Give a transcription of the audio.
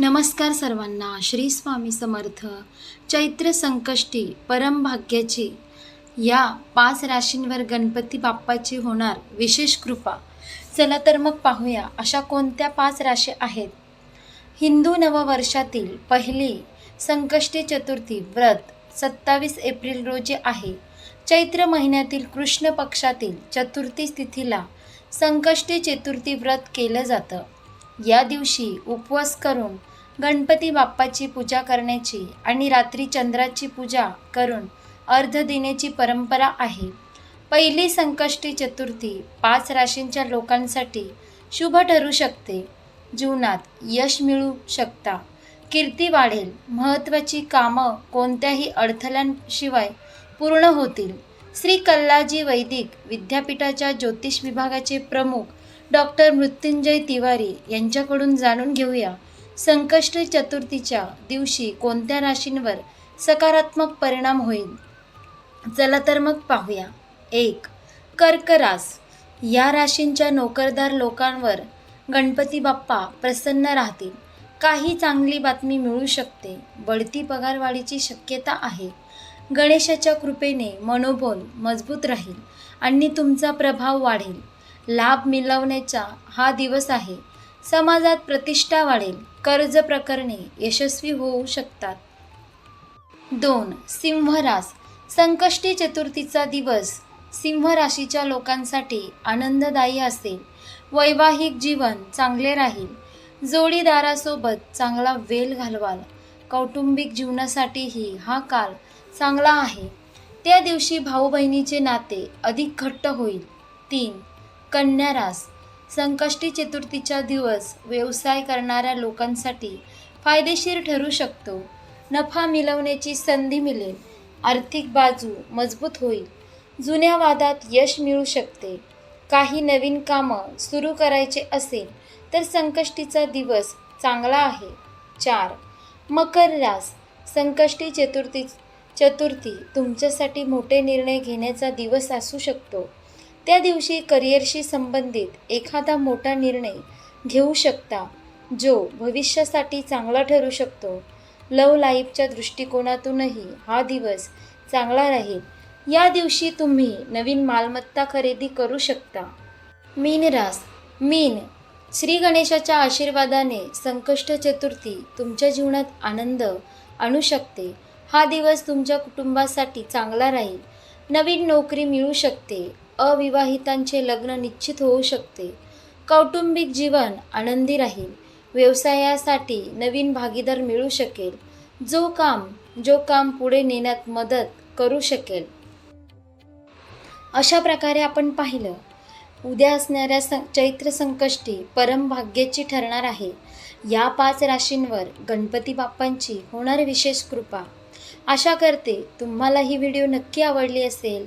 नमस्कार सर्वांना श्री स्वामी समर्थ. चैत्र संकष्टी परमभाग्याची या पाच राशींवर गणपती बाप्पाची होणार विशेष कृपा. चला तर मग पाहूया अशा कोणत्या पाच राशी आहेत. हिंदू नववर्षातील पहिली संकष्टी चतुर्थी व्रत सत्तावीस एप्रिल रोजी आहे. चैत्र महिन्यातील कृष्ण पक्षातील चतुर्थी तिथीला संकष्टी चतुर्थी व्रत केलं जातं. या दिवशी उपवास करून गणपती बाप्पाची पूजा करण्याची आणि रात्री चंद्राची पूजा करून अर्ध देण्याची परंपरा आहे. पहिली संकष्टी चतुर्थी पाच राशींच्या लोकांसाठी शुभ ठरू शकते. जीवनात यश मिळू शकता. कीर्ती वाढेल. महत्त्वाची कामं कोणत्याही अडथळ्यांशिवाय पूर्ण होतील. श्री कल्लाजी वैदिक विद्यापीठाच्या ज्योतिष विभागाचे प्रमुख डॉक्टर मृत्युंजय तिवारी यांच्याकडून जाणून घेऊया. संकष्टी चतुर्थीच्या दिवशी कोणत्या राशींवर सकारात्मक परिणाम होईल? चला तर मग पाहूया. एक कर्क रास. या राशींच्या नोकरदार लोकांवर गणपती बाप्पा प्रसन्न राहतील. काही चांगली बातमी मिळू शकते. बढती पगारवाढीची शक्यता आहे. गणेशाच्या कृपेने मनोबल मजबूत राहील आणि तुमचा प्रभाव वाढेल. लाभ मिळवण्याचा हा दिवस आहे. समाजात प्रतिष्ठा वाढेल. कर्ज प्रकरणे यशस्वी होऊ शकतात. दोन सिंहरास. संकष्टी चतुर्थीचा दिवस सिंह राशीच्या लोकांसाठी आनंददायी असेल. वैवाहिक जीवन चांगले राहील. जोडीदारासोबत चांगला वेल घालवाल. कौटुंबिक जीवनासाठीही हा काळ चांगला आहे. त्या दिवशी भाऊ बहिणीचे नाते अधिक घट्ट होईल. तीन कन्या रास संकष्टी चतुर्थीचा दिवस व्यवसाय करणाऱ्या लोकांसाठी फायदेशीर ठरू शकतो. नफा मिळवण्याची संधी मिळेल. आर्थिक बाजू मजबूत होईल. जुन्या वादात यश मिळू शकते. काही नवीन कामं सुरू करायचे असेल तर संकष्टीचा दिवस चांगला आहे. चार. मकर रास. संकष्टी चतुर्थी चतुर्थी तुमच्यासाठी मोठे निर्णय घेण्याचा दिवस असू शकतो. त्या दिवशी करिअरशी संबंधित एखादा मोठा निर्णय घेऊ शकता जो भविष्यासाठी चांगला ठरू शकतो. लव लाईफच्या दृष्टिकोनातूनही हा दिवस चांगला राहील. या दिवशी तुम्ही नवीन मालमत्ता खरेदी करू शकता. मीन रास मीन श्री गणेशाच्या आशीर्वादाने संकष्ट चतुर्थी तुमच्या जीवनात आनंद आणू शकते. हा दिवस तुमच्या कुटुंबासाठी चांगला राहील. नवीन नोकरी मिळू शकते. अविवाहितांचे लग्न निश्चित होऊ शकते. कौटुंबिक जीवन आनंदी राहील. व्यवसायासाठी नवीन भागीदार मिळू शकेल. जो काम जो काम पुढे नेण्यात मदत करू शकेल. अशा प्रकारे आपण पाहिलं. उद्या असणाऱ्या सं चैत्र संकष्टी परमभाग्याची ठरणार आहे. या पाच राशींवर गणपती बाप्पांची होणार विशेष कृपा. आशा करते तुम्हाला ही व्हिडिओ नक्की आवडली असेल.